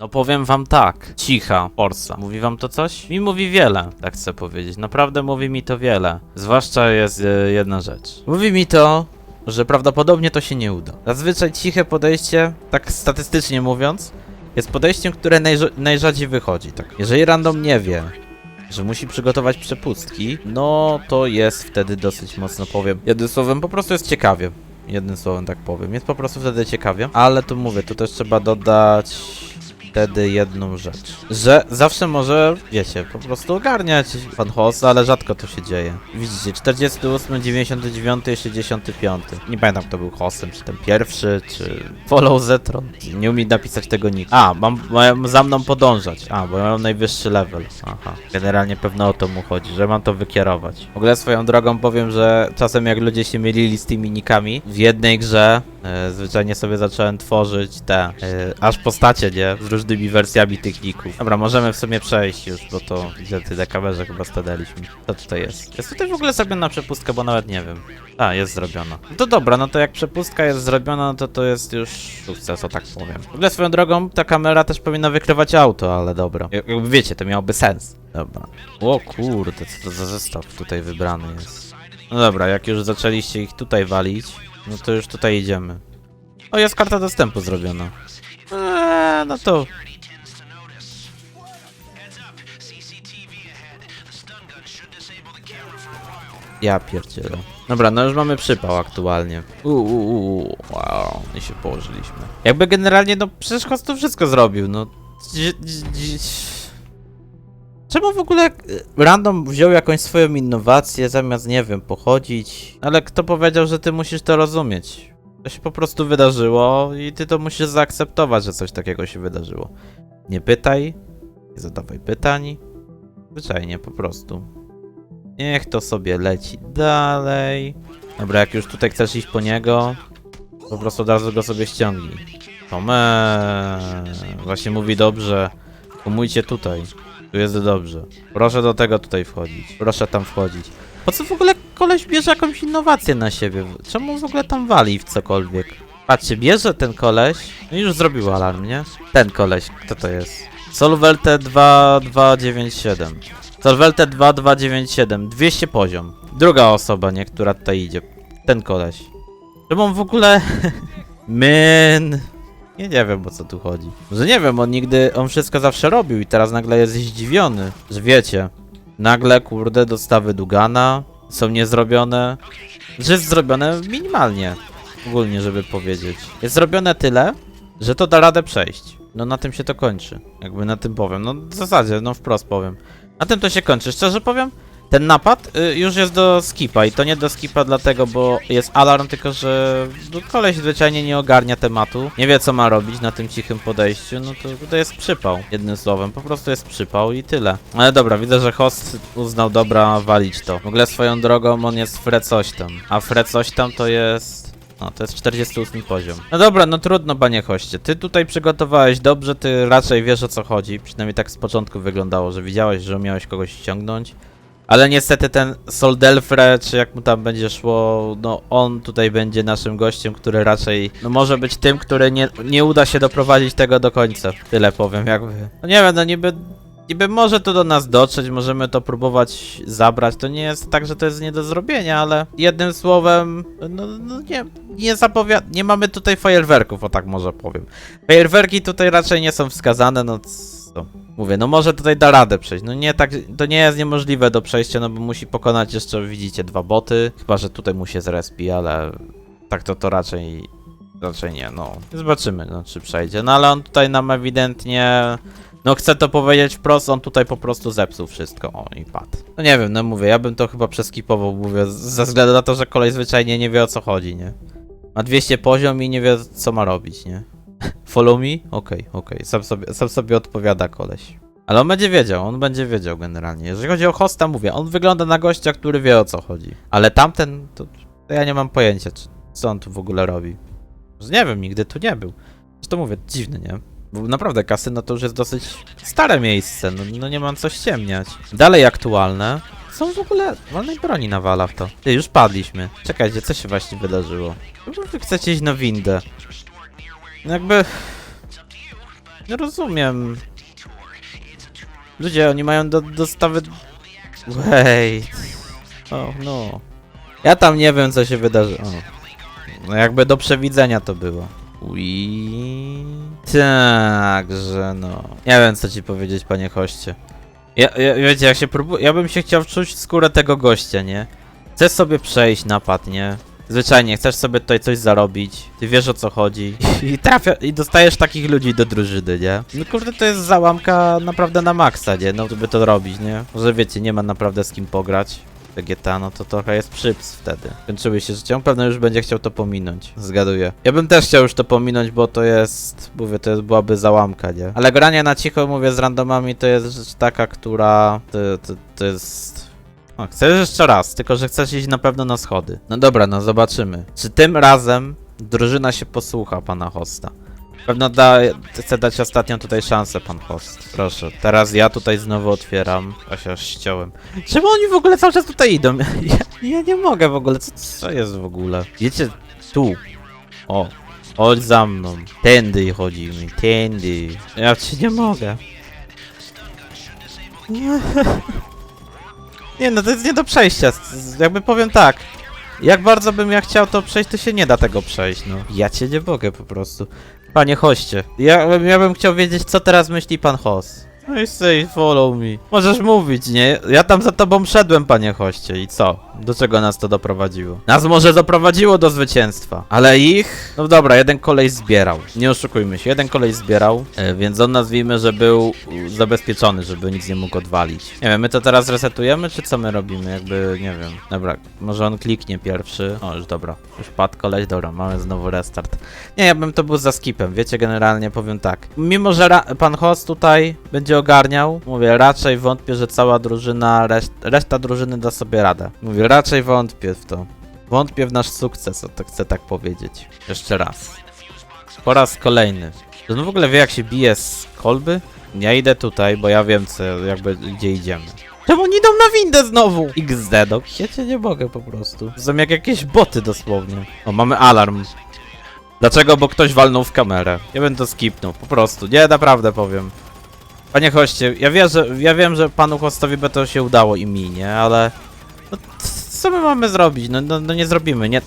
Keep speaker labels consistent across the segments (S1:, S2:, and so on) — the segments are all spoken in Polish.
S1: No powiem wam tak, cicha Forza. Mówi wam to coś? Mi mówi wiele, tak chcę powiedzieć. Naprawdę mówi mi to wiele. Zwłaszcza jest e, jedna rzecz. Mówi mi to, że prawdopodobnie to się nie uda. Zazwyczaj ciche podejście, tak statystycznie mówiąc, jest podejściem, które najrza- najrzadziej wychodzi. Tak. Jeżeli random nie wie, że musi przygotować przepustki, no to jest wtedy dosyć mocno powiem. Jednym słowem, po prostu jest ciekawie. Jednym słowem tak powiem. Jest po prostu wtedy ciekawie. Ale tu mówię, tu też trzeba dodać wtedy jedną rzecz. Że zawsze może, wiecie, po prostu ogarniać pan host, ale rzadko to się dzieje. Widzicie, 48, 99, 65. Nie pamiętam kto był hostem, czy ten pierwszy, czy Follow Zetron. Nie umie napisać tego nikt. A, mam, mają za mną podążać. A, bo ja mam najwyższy level. Aha. Generalnie pewno o to mu chodzi, że mam to wykierować. W ogóle swoją drogą powiem, że czasem jak ludzie się mylili z tymi nikami, w jednej grze zwyczajnie sobie zacząłem tworzyć te e, aż postacie, nie? Z różnymi wersjami tych ników. Dobra, możemy w sumie przejść już, bo to widzę ty na kamerze chyba stadaliśmy. Co tutaj jest? Jest tutaj w ogóle zrobiona przepustka, bo nawet nie wiem. A, jest zrobiona. No to dobra, no to jak przepustka jest zrobiona, no to to jest już sukces, o tak powiem. W ogóle swoją drogą, ta kamera też powinna wykrywać auto, ale dobra. Jak- Jakby wiecie, to miałoby sens. Dobra. O kurde, co to za zestaw tutaj wybrany jest. No dobra, jak już zaczęliście ich tutaj walić, no to już tutaj idziemy. O, jest karta dostępu zrobiona. Eee, no to... Ja pierdzielę. Dobra, no już mamy przypał aktualnie. Uuu, wow, i się położyliśmy. Jakby generalnie, no przecież to wszystko zrobił, no. Dzi- dzi- dzi- Czemu w ogóle e, random wziął jakąś swoją innowację zamiast, nie wiem, pochodzić? Ale kto powiedział, że ty musisz to rozumieć? To się po prostu wydarzyło i ty to musisz zaakceptować, że coś takiego się wydarzyło. Nie pytaj, nie zadawaj pytań. Zwyczajnie, po prostu. Niech to sobie leci dalej. Dobra, jak już tutaj chcesz iść po niego, po prostu od razu go sobie ściągnij. Tome, właśnie mówi dobrze. Umójcie tutaj. Tu jest dobrze. Proszę do tego tutaj wchodzić. Proszę tam wchodzić. Po co w ogóle koleś bierze jakąś innowację na siebie? Czemu w ogóle tam wali w cokolwiek? Patrzcie, bierze ten koleś. No już zrobił alarm, nie? Ten koleś, kto to jest? Solvelte 2297. Solvelte 2297. 200 poziom. Druga osoba, nie? Która tutaj idzie. Ten koleś. Czemu on w ogóle... Men... Nie, wiem o co tu chodzi. Że nie wiem, on nigdy, on wszystko zawsze robił i teraz nagle jest zdziwiony, że wiecie, nagle kurde dostawy Dugana są niezrobione, że jest zrobione minimalnie, ogólnie żeby powiedzieć. Jest zrobione tyle, że to da radę przejść. No na tym się to kończy, jakby na tym powiem, no w zasadzie, no wprost powiem. Na tym to się kończy, szczerze powiem, ten napad y, już jest do skipa i to nie do skipa dlatego, bo jest alarm, tylko że no, koleś zwyczajnie nie ogarnia tematu, nie wie co ma robić na tym cichym podejściu, no to, to jest przypał, jednym słowem, po prostu jest przypał i tyle. Ale dobra, widzę, że host uznał, dobra, walić to. W ogóle swoją drogą on jest fre coś tam, a fre coś tam to jest... No, to jest 48 poziom. No dobra, no trudno, panie hoście. Ty tutaj przygotowałeś dobrze, ty raczej wiesz o co chodzi. Przynajmniej tak z początku wyglądało, że widziałeś, że miałeś kogoś ściągnąć. Ale niestety ten Soldelfre, czy jak mu tam będzie szło, no on tutaj będzie naszym gościem, który raczej, no może być tym, który nie, nie uda się doprowadzić tego do końca. Tyle powiem, jakby. No nie wiem, no niby, niby może to do nas dotrzeć, możemy to próbować zabrać. To nie jest tak, że to jest nie do zrobienia, ale jednym słowem, no, no nie, nie zapowiada, nie mamy tutaj fajerwerków, o tak może powiem. Fajerwerki tutaj raczej nie są wskazane, no co. Mówię, no może tutaj da radę przejść. No nie tak, to nie jest niemożliwe do przejścia, no bo musi pokonać jeszcze, widzicie, dwa boty. Chyba, że tutaj mu się zrespi, ale tak to to raczej, raczej nie, no. Zobaczymy, no czy przejdzie. No ale on tutaj nam ewidentnie, no chcę to powiedzieć wprost, on tutaj po prostu zepsuł wszystko. O, i padł. No nie wiem, no mówię, ja bym to chyba przeskipował, mówię, ze względu na to, że kolej zwyczajnie nie wie o co chodzi, nie? Ma 200 poziom i nie wie co ma robić, nie? Follow me? Okej, okej. Sam, sobie, sam sobie odpowiada koleś. Ale on będzie wiedział, on będzie wiedział generalnie. Jeżeli chodzi o hosta, mówię, on wygląda na gościa, który wie o co chodzi. Ale tamten, to, to ja nie mam pojęcia, czy, co on tu w ogóle robi. Nie wiem, nigdy tu nie był. Zresztą mówię, dziwne, nie? Bo naprawdę kasyno to już jest dosyć stare miejsce, no, no nie mam co ściemniać. Dalej aktualne. Są w ogóle wolnej broni nawala w to. Ty, już padliśmy. Czekajcie, co się właśnie wydarzyło? Wy chcecie iść na windę? No Jakby... Nie rozumiem. Ludzie, oni mają do, dostawy... Wait. O, no. Ja tam nie wiem, co się wydarzy. No jakby do przewidzenia to było. Ui. Także no. Nie wiem, co ci powiedzieć, panie hoście. Ja, ja, wiecie, jak się próbuję... Ja bym się chciał wczuć w skórę tego gościa, nie? Chcesz sobie przejść napad, nie? Zwyczajnie, chcesz sobie tutaj coś zarobić, ty wiesz o co chodzi i trafia, i dostajesz takich ludzi do drużyny, nie? No kurde, to jest załamka naprawdę na maksa, nie? No, żeby to robić, nie? Może wiecie, nie ma naprawdę z kim pograć. GTA, no to trochę jest przyps wtedy. Kończyły się życie, on pewno już będzie chciał to pominąć. Zgaduję. Ja bym też chciał już to pominąć, bo to jest, mówię, to jest, byłaby załamka, nie? Ale granie na cicho, mówię, z randomami to jest rzecz taka, która, to, to, to jest... O, chcesz jeszcze raz, tylko że chcesz iść na pewno na schody. No dobra, no zobaczymy. Czy tym razem drużyna się posłucha pana hosta? Pewno da, chcę dać ostatnią tutaj szansę, pan host. Proszę, teraz ja tutaj znowu otwieram. A się aż ściąłem. Czemu oni w ogóle cały czas tutaj idą? Ja, ja nie mogę w ogóle, co, co jest w ogóle? Wiecie, tu. O, chodź za mną. Tędy chodzi mi, tędy. Ja ci nie mogę. Nie. Nie no, to jest nie do przejścia. Jakby powiem tak. Jak bardzo bym ja chciał to przejść, to się nie da tego przejść, no. Ja cię nie mogę po prostu. Panie hoście, ja, ja bym chciał wiedzieć, co teraz myśli pan host. No i say, follow me. Możesz mówić, nie? Ja tam za tobą szedłem, panie hoście, i co? Do czego nas to doprowadziło? Nas może doprowadziło do zwycięstwa, ale ich... No dobra, jeden kolej zbierał. Nie oszukujmy się, jeden kolej zbierał, e, więc on nazwijmy, że był zabezpieczony, żeby nic nie mógł odwalić. Nie wiem, my to teraz resetujemy, czy co my robimy? Jakby, nie wiem. Dobra, może on kliknie pierwszy. O, już dobra. Już padł koleś, dobra, mamy znowu restart. Nie, ja bym to był za skipem, wiecie, generalnie powiem tak. Mimo, że pan host tutaj będzie ogarniał, mówię, raczej wątpię, że cała drużyna, reszt- reszta drużyny da sobie radę. Mówię, raczej wątpię w to. Wątpię w nasz sukces, o to chcę tak powiedzieć. Jeszcze raz. Po raz kolejny. Czy on w ogóle wie, jak się bije z kolby? Ja idę tutaj, bo ja wiem, co, jakby, gdzie idziemy. Czemu oni idą na windę znowu? XD, no ja cię nie mogę po prostu. Są jak jakieś boty dosłownie. O, mamy alarm. Dlaczego? Bo ktoś walnął w kamerę. Ja bym to skipnął, po prostu. Nie, naprawdę powiem. Panie hoście, ja, wierzę, ja wiem, że panu hostowi by to się udało i mi, nie? Ale... No, co my mamy zrobić? No, no, no nie zrobimy, nie...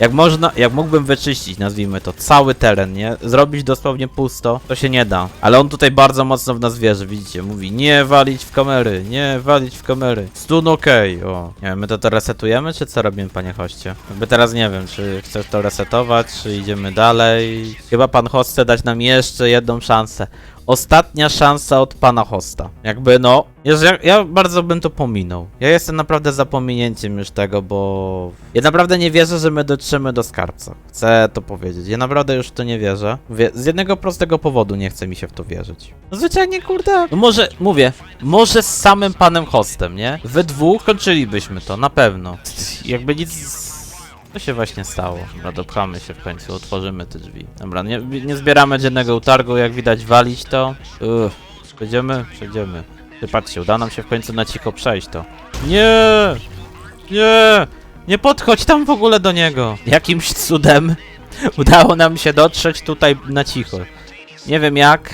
S1: Jak można, jak mógłbym wyczyścić, nazwijmy to, cały teren, nie? Zrobić dosłownie pusto, to się nie da. Ale on tutaj bardzo mocno w nas wierzy, widzicie? Mówi, nie walić w kamery, nie walić w kamery. Stun okej, o. Nie wiem, my to to resetujemy, czy co robimy, panie hoście? Jakby teraz nie wiem, czy chcesz to resetować, czy idziemy dalej. Chyba pan host chce dać nam jeszcze jedną szansę. Ostatnia szansa od pana hosta. Jakby no, ja, ja bardzo bym to pominął. Ja jestem naprawdę za pominięciem już tego, bo ja naprawdę nie wierzę, że my dotrzemy do skarbca. Chcę to powiedzieć. Ja naprawdę już w to nie wierzę. Wie, z jednego prostego powodu nie chce mi się w to wierzyć. No zwyczajnie, kurde. No może, mówię, może z samym panem hostem, nie? We dwóch kończylibyśmy to, na pewno. Jakby nic... Co się właśnie stało? Dobra, dopchamy się w końcu, otworzymy te drzwi. Dobra, nie, nie zbieramy dziennego utargu, jak widać walić to. Uff, przejdziemy? Przejdziemy. Ty patrzcie, uda nam się w końcu na cicho przejść to. Nie! Nie! Nie podchodź tam w ogóle do niego! Jakimś cudem udało nam się dotrzeć tutaj na cicho. Nie wiem jak,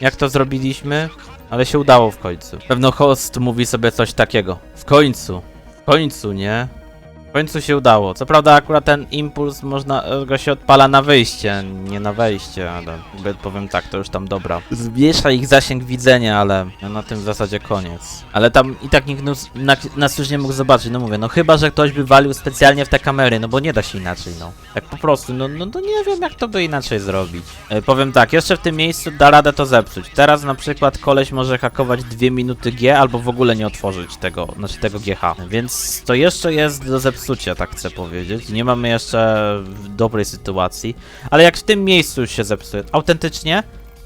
S1: jak to zrobiliśmy, ale się udało w końcu. Pewno host mówi sobie coś takiego. W końcu. W końcu, nie? W końcu się udało. Co prawda akurat ten impuls można, e, go się odpala na wyjście, nie na wejście, ale powiem tak, to już tam dobra. Zmniejsza ich zasięg widzenia, ale no, na tym w zasadzie koniec. Ale tam i tak nikt nas, na, nas już nie mógł zobaczyć, no mówię, no chyba, że ktoś by walił specjalnie w te kamery, no bo nie da się inaczej, no. Tak po prostu, no, no to nie wiem jak to by inaczej zrobić. E, powiem tak, jeszcze w tym miejscu da radę to zepsuć. Teraz na przykład koleś może hakować 2 minuty G albo w ogóle nie otworzyć tego, znaczy tego GH. Więc to jeszcze jest do zepsucia, tak chcę powiedzieć. Nie mamy jeszcze dobrej sytuacji. Ale jak w tym miejscu się zepsuje, autentycznie,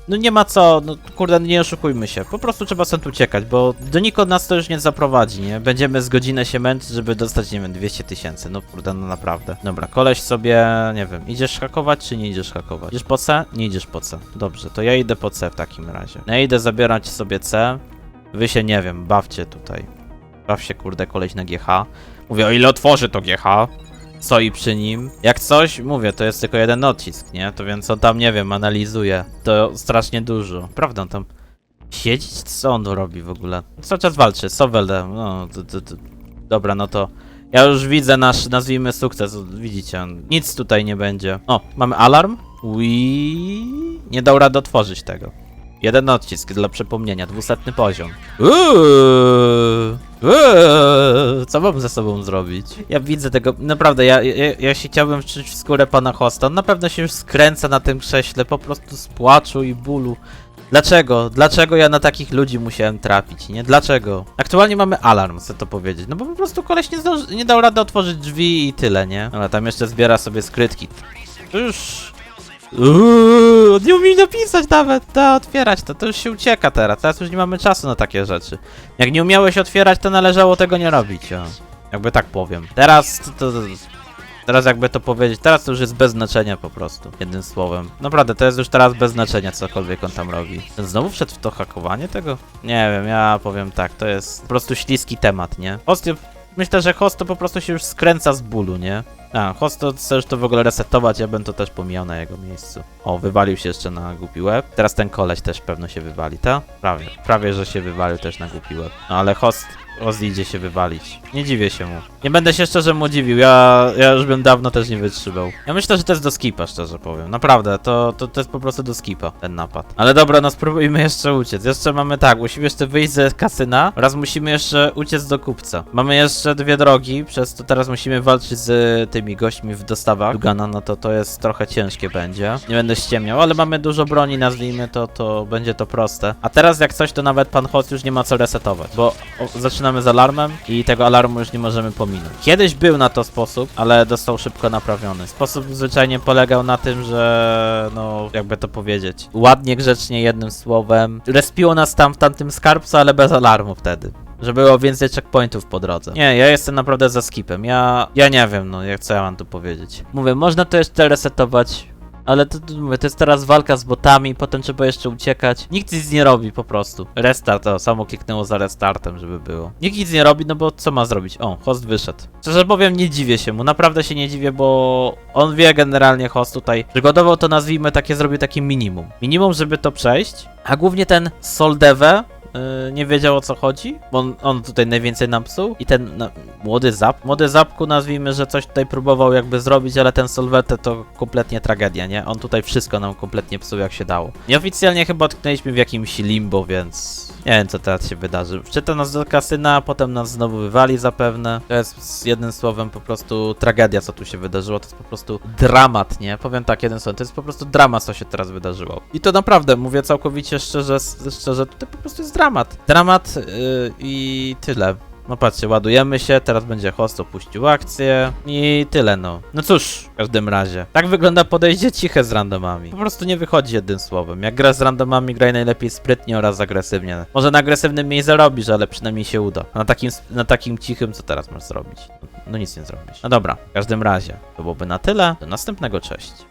S1: no nie ma co, no kurde, nie oszukujmy się. Po prostu trzeba stąd uciekać, bo do nikąd nas to już nie zaprowadzi, nie? Będziemy z godzinę się męczyć, żeby dostać, nie wiem, 200 tysięcy. No kurde, no naprawdę. Dobra, koleś sobie, nie wiem, idziesz hakować, czy nie idziesz hakować? Idziesz po C? Nie idziesz po C. Dobrze, to ja idę po C w takim razie. Ja idę zabierać sobie C. Wy się, nie wiem, bawcie tutaj. Baw się, kurde, koleś na GH. Mówię, o ile otworzy to GH. stoi przy nim. Jak coś, mówię, to jest tylko jeden odcisk, nie? To więc on tam, nie wiem, analizuje. To strasznie dużo. Prawda, on tam siedzi? czy Co on robi w ogóle? Cały czas walczy, Sowelde, no, to, to, to. Dobra, no to ja już widzę nasz, nazwijmy sukces, widzicie, nic tutaj nie będzie. O, mamy alarm? Ui, nie dał rady otworzyć tego. Jeden odcisk dla przypomnienia, dwusetny poziom. Uuu, uuu, co mam ze sobą zrobić? Ja widzę tego, naprawdę, ja, ja, ja się chciałbym wczuć w skórę pana hosta. On na pewno się już skręca na tym krześle, po prostu z płaczu i bólu. Dlaczego? Dlaczego ja na takich ludzi musiałem trafić, nie? Dlaczego? Aktualnie mamy alarm, chcę to powiedzieć. No bo po prostu koleś nie, nie dał rady otworzyć drzwi i tyle, nie? Ale tam jeszcze zbiera sobie skrytki. To już... Uuu, nie umie napisać nawet, da otwierać to, to już się ucieka teraz, teraz już nie mamy czasu na takie rzeczy. Jak nie umiałeś otwierać, to należało tego nie robić, o. Jakby tak powiem. Teraz to, to, to, teraz jakby to powiedzieć, teraz to już jest bez znaczenia po prostu, jednym słowem. Naprawdę, to jest już teraz bez znaczenia, cokolwiek on tam robi. Znowu wszedł w to hakowanie tego? Nie wiem, ja powiem tak, to jest po prostu śliski temat, nie? Host, myślę, że host to po prostu się już skręca z bólu, nie? A, host to chcesz to w ogóle resetować, ja bym to też pomijał na jego miejscu. O, wywalił się jeszcze na głupi łeb. Teraz ten koleś też pewno się wywali, ta? Prawie, prawie, że się wywalił też na głupi łeb. No ale host, host idzie się wywalić. Nie dziwię się mu. Nie będę się szczerze mu dziwił, ja, ja już bym dawno też nie wytrzymał. Ja myślę, że to jest do skipa, szczerze powiem. Naprawdę, to, to, to jest po prostu do skipa, ten napad. Ale dobra, no spróbujmy jeszcze uciec. Jeszcze mamy tak, musimy jeszcze wyjść ze kasyna oraz musimy jeszcze uciec do kupca. Mamy jeszcze dwie drogi, przez to teraz musimy walczyć z tymi gośćmi w dostawach. Dugana, no to to jest trochę ciężkie będzie. Nie będę ściemniał, ale mamy dużo broni, nazwijmy to, to będzie to proste. A teraz jak coś, to nawet pan host już nie ma co resetować, bo o, zaczynamy z alarmem i tego alarmu już nie możemy pominąć. Kiedyś był na to sposób, ale został szybko naprawiony. Sposób zwyczajnie polegał na tym, że no, jakby to powiedzieć, ładnie, grzecznie, jednym słowem, respiło nas tam w tamtym skarbcu, ale bez alarmu wtedy. Że było więcej checkpointów po drodze. Nie, ja jestem naprawdę za skipem. Ja, ja nie wiem, no, jak co ja mam tu powiedzieć. Mówię, można to jeszcze resetować, ale to, to, mówię, to jest teraz walka z botami, potem trzeba jeszcze uciekać. Nikt nic nie robi po prostu. Restart, o, samo kliknęło za restartem, żeby było. Nikt nic nie robi, no bo co ma zrobić? O, host wyszedł. Szczerze powiem, nie dziwię się mu, naprawdę się nie dziwię, bo on wie generalnie host tutaj. Przygotował to nazwijmy takie, zrobił takie minimum. Minimum, żeby to przejść, a głównie ten Soldeve yy, nie wiedział o co chodzi, bo on, on tutaj najwięcej nam psuł i ten na, młody Zap, młody Zapku nazwijmy, że coś tutaj próbował jakby zrobić, ale ten Solvete to kompletnie tragedia, nie? On tutaj wszystko nam kompletnie psuł jak się dało. Nieoficjalnie chyba tknęliśmy w jakimś limbo, więc nie wiem co teraz się wydarzy. Wczyta nas do kasyna, potem nas znowu wywali zapewne. To jest jednym słowem po prostu tragedia co tu się wydarzyło, to jest po prostu dramat, nie? Powiem tak, jeden słowem, to jest po prostu dramat co się teraz wydarzyło. I to naprawdę, mówię całkowicie szczerze, szczerze, tutaj po prostu jest dramat. Dramat yy, i tyle. No patrzcie, ładujemy się, teraz będzie host opuścił akcję i tyle no. No cóż, w każdym razie. Tak wygląda podejście ciche z randomami. Po prostu nie wychodzi jednym słowem. Jak gra z randomami, graj najlepiej sprytnie oraz agresywnie. Może na agresywnym mniej zarobisz, ale przynajmniej się uda. Na takim, na takim cichym co teraz masz zrobić? No, no nic nie zrobisz. No dobra, w każdym razie. To byłoby na tyle. Do następnego, cześć.